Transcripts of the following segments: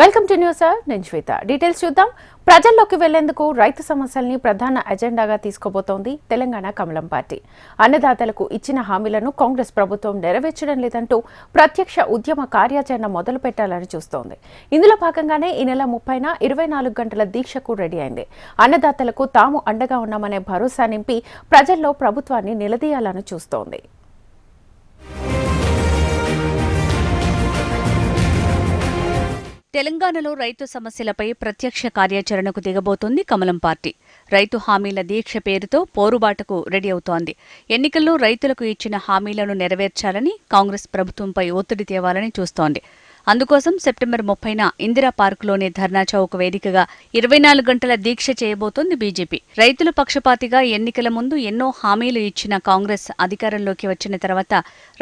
Welcome to news sir నేను శ్వేత. Details చూద్దాం. ప్రజల్లోకి వెళ్ళేందుకు రైతు సమస్యల్ని ప్రధాన అజెండాగా తీసుకోబోతోంది తెలంగాణ కమలం పార్టీ. అన్నదాతలకు ఇచ్చిన హామీలను కాంగ్రెస్ ప్రభుత్వం నెరవేర్చడం లేదంటూ ప్రత్యక్ష ఉద్యమ కార్యాచరణ మొదలు పెట్టాలని చూస్తోంది. ఇందులో భాగంగానే ఈ నెల ముప్పైన ఇరవై నాలుగు గంటల దీక్షకు రెడీ అయింది. అన్నదాతలకు తాము అండగా ఉన్నామనే భరోసా నింపి ప్రజల్లో ప్రభుత్వాన్ని నిలదీయాలని చూస్తోంది. తెలంగాణలో రైతు సమస్యలపై ప్రత్యక్ష కార్యాచరణకు దిగబోతోంది కమలం పార్టీ. రైతు హామీల దీక్ష పేరుతో పోరుబాటకు రెడీ అవుతోంది. ఎన్నికల్లో రైతులకు ఇచ్చిన హామీలను నెరవేర్చాలని కాంగ్రెస్ ప్రభుత్వంపై ఒత్తిడి తేవాలని చూస్తోంది. అందుకోసం సెప్టెంబర్ ముప్పైన ఇందిరా పార్కులోని ధర్నా చౌక్ వేదికగా ఇరవై నాలుగు గంటల దీక్ష చేయబోతోంది బీజేపీ. రైతుల పక్షపాతిగా ఎన్నికల ముందు ఎన్నో హామీలు ఇచ్చిన కాంగ్రెస్ అధికారంలోకి వచ్చిన తర్వాత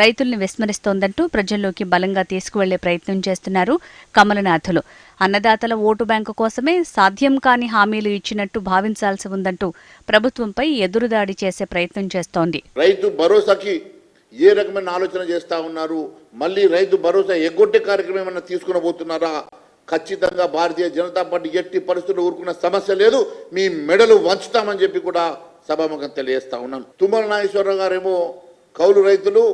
రైతుల్ని విస్మరిస్తోందంటూ ప్రజల్లోకి బలంగా తీసుకువెళ్ళే ప్రయత్నం చేస్తున్నారు కమలనాథులు. అన్నదాతల ఓటు బ్యాంకు కోసమే సాధ్యం కాని హామీలు ఇచ్చినట్టు భావించాల్సి ఉందంటూ ప్రభుత్వంపై ఎదురుదాడి చేసే ప్రయత్నం చేస్తోంది. రైతు భరోసాకి ఏ రకమైన ఆలోచన చేస్తా ఉన్నారు? మళ్ళీ రైతు భరోసా ఎగ్గొట్టే కార్యక్రమం ఏమన్నా తీసుకుని పోతున్నారా ఖచ్చితంగా భారతీయ జనతా పార్టీ ఎట్టి పరిస్థితులు ఊరుకున్న సమస్య లేదు. మీ మెడలు వంచుతామని చెప్పి కూడా సభాముఖం తెలియజేస్తా ఉన్నాను తుమ్మల నాగేశ్వరరావు గారేమో కౌలు రైతులు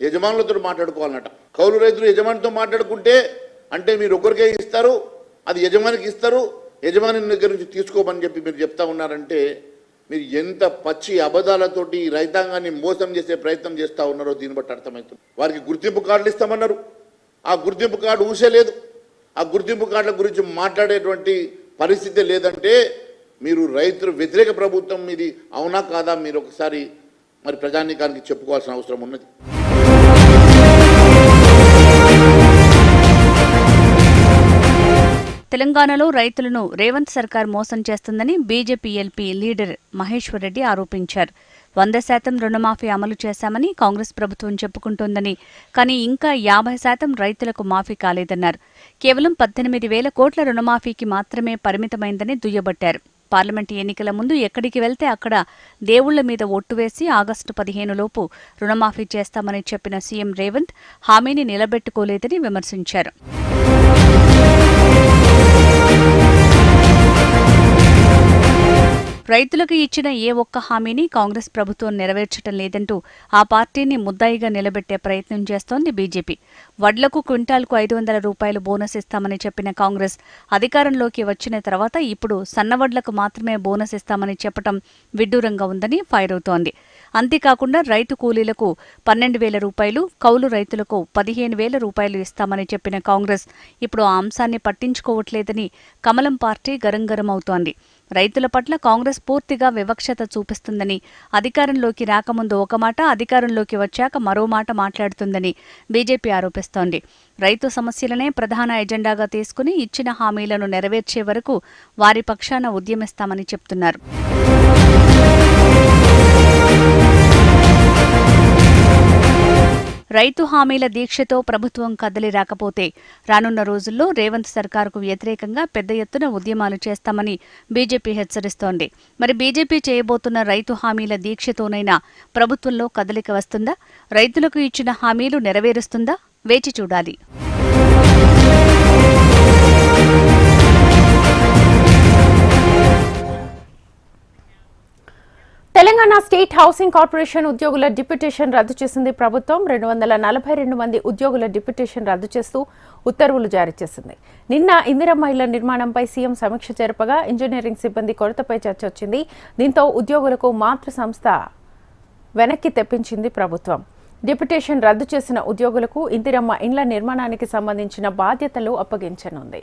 యజమానులతో మాట్లాడుకోవాలన్నట. కౌలు రైతులు యజమానితో మాట్లాడుకుంటే అంటే మీరు ఒకరికే ఇస్తారు అది యజమానికి ఇస్తారు యజమాని దగ్గర నుంచి తీసుకోమని చెప్పి మీరు చెప్తా ఉన్నారంటే మీరు ఎంత పచ్చి అబద్ధాలతోటి రైతాంగాన్ని మోసం చేసే ప్రయత్నం చేస్తూ ఉన్నారో దీన్ని బట్టి అర్థమవుతుంది. వారికి గుర్తింపు కార్డులు ఇస్తామన్నారు. ఆ గుర్తింపు కార్డు ఊసే లేదు ఆ గుర్తింపు కార్డుల గురించి మాట్లాడేటువంటి పరిస్థితి లేదంటే మీరు రైతులు వ్యతిరేక ప్రభుత్వం ఇది అవునా కాదా మీరు ఒకసారి మరి ప్రజానీకానికి చెప్పుకోవాల్సిన అవసరం ఉన్నది. తెలంగాణలో రైతులను రేవంత్ సర్కార్ మోసం చేస్తుందని BJP LP leader Maheshwar Reddy ఆరోపించారు. వంద శాతం రుణమాఫీ అమలు చేశామని కాంగ్రెస్ ప్రభుత్వం చెప్పుకుంటోందని కానీ ఇంకా యాభై శాతం రైతులకు మాఫీ కాలేదన్నారు. కేవలం పద్దెనిమిది వేల కోట్ల రుణమాఫీకి మాత్రమే పరిమితమైందని దుయ్యబట్టారు. పార్లమెంటు ఎన్నికల ముందు ఎక్కడికి వెళ్తే అక్కడ దేవుళ్ళ మీద ఒట్టు వేసి ఆగస్టు పదిహేనులోపు రుణమాఫీ చేస్తామని చెప్పిన సీఎం రేవంత్ హామీని నిలబెట్టుకోలేదని విమర్శించారు. రైతులకు ఇచ్చిన ఏ ఒక్క హామీని కాంగ్రెస్ ప్రభుత్వం నెరవేర్చడం లేదంటూ ఆ పార్టీని ముద్దాయిగా నిలబెట్టే ప్రయత్నం చేస్తోంది బీజేపీ. వడ్లకు క్వింటాల్కు ఐదు వందల రూపాయలు బోనస్ ఇస్తామని చెప్పిన కాంగ్రెస్ అధికారంలోకి వచ్చిన తర్వాత ఇప్పుడు సన్నవడ్లకు మాత్రమే బోనస్ ఇస్తామని చెప్పడం విడ్డూరంగా ఉందని ఫైర్ అవుతోంది. అంతేకాకుండా రైతు కూలీలకు పన్నెండు వేల రూపాయలు కౌలు రైతులకు పదిహేను వేల రూపాయలు ఇస్తామని చెప్పిన కాంగ్రెస్ ఇప్పుడు ఆ అంశాన్ని పట్టించుకోవట్లేదని కమలం పార్టీ గరంగరం అవుతోంది రైతుల పట్ల కాంగ్రెస్ పూర్తిగా వివక్షత చూపిస్తుందని అధికారంలోకి రాకముందు ఒక మాట అధికారంలోకి వచ్చాక మరో మాట మాట్లాడుతుందని బీజేపీ ఆరోపిస్తోంది. రైతు సమస్యలనే ప్రధాన ఎజెండాగా తీసుకుని ఇచ్చిన హామీలను నెరవేర్చే వరకు వారి పక్షాన ఉద్యమిస్తామని చెప్తున్నారు. రైతు హామీల దీక్షతో ప్రభుత్వం కదలి రాకపోతే రానున్న రోజుల్లో రేవంత్ సర్కారుకు వ్యతిరేకంగా పెద్ద ఎత్తున ఉద్యమాలు చేస్తామని బీజేపీ హెచ్చరిస్తోంది. మరి బీజేపీ చేయబోతున్న రైతు హామీల దీక్షతోనైనా ప్రభుత్వంలో కదలిక వస్తుందా? రైతులకు ఇచ్చిన హామీలు నెరవేరుస్తుందా? వేచి చూడాలి. తెలంగాణ స్టేట్ హౌసింగ్ కార్పొరేషన్ ఉద్యోగుల డిప్యుటేషన్ రద్దు చేసింది ప్రభుత్వం. రెండు వందల నలభై రెండు మంది ఉద్యోగుల డిప్యుటేషన్ రద్దు చేస్తూ ఉత్తర్వులు జారీ చేసింది. నిన్న ఇందిరమ్మ ఇళ్ళ నిర్మాణంపై సీఎం సమీక్ష జరపగా ఇంజనీరింగ్ సిబ్బంది కొరతపై చర్చ వచ్చింది. దీంతో ఉద్యోగులకు మాతృ సంస్థ వెనక్కి తెప్పించింది ప్రభుత్వం. డిప్యుటేషన్ రద్దు చేసిన ఉద్యోగులకు ఇందిరమ్మ ఇండ్ల నిర్మాణానికి సంబంధించిన బాధ్యతలు అప్పగించనుంది.